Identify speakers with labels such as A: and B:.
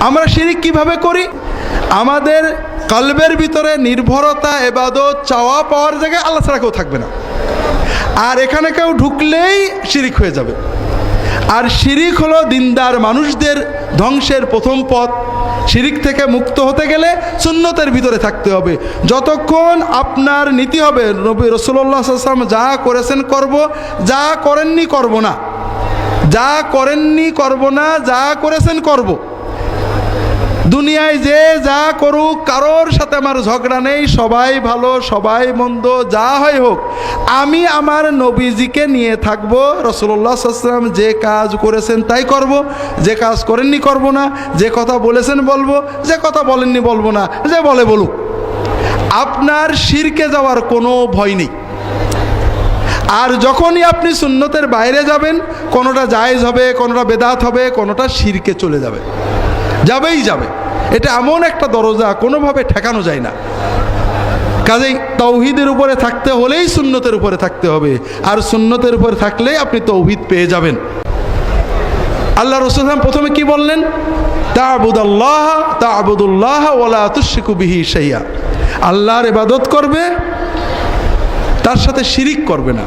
A: আমরা শিরিক কীভাবে করি? আমাদের কলবের ভিতরে নির্ভরতা, এবাদত, চাওয়া পাওয়ার জায়গায় আল্লাহ ছাড়া কেউ থাকবে না। আর এখানে কেউ ঢুকলেই শিরিক হয়ে যাবে। আর শিরিক হলো দিনদার মানুষদের ধ্বংসের প্রথম পথ। শিরিক থেকে মুক্ত হতে গেলে সুন্নতের ভিতরে থাকতে হবে। যতক্ষণ আপনার নীতি হবে, নবী রসুল্লাহ যা করেছেন করব, যা করেননি করব না। যা করেননি করব না, যা করেছেন করব। দুনিয়ায় যে যা করুক, কারোর সাথে আমার ঝগড়া নেই, সবাই ভালো, সবাই মন্দ, যা হয় হোক, আমি আমার নবীজিকে নিয়ে থাকব রসল্লা সাল্লাম যে কাজ করেছেন তাই করব, যে কাজ করেননি করব না, যে কথা বলেছেন বলব, যে কথা বলেননি বলব না, যে বলে বলুক। আপনার শিরকে যাওয়ার কোনো ভয় নেই। আর যখনই আপনি সুন্নতের বাইরে যাবেন, কোনোটা জায়েজ হবে, কোনোটা বেদাত হবে, কোনোটা শিরকে চলে যাবে। যাবেই যাবে। এটা এমন একটা দরজা, কোনোভাবে ঠেকানো যায় না। কাজেই তৌহিদের উপরে থাকতে হলেই সুন্নতের উপরে থাকতে হবে। আর সুন্নতের উপরে থাকলেই আপনি তৌহিদ পেয়ে যাবেন। আল্লাহ রসুলাম প্রথমে কি বললেন? তা আবুদাল্লাহ তা আবুদুল্লাহ ওলা তুশিকু বিহি সাইয়া আল্লাহর ইবাদত করবে, তার সাথে শিরিক করবে না।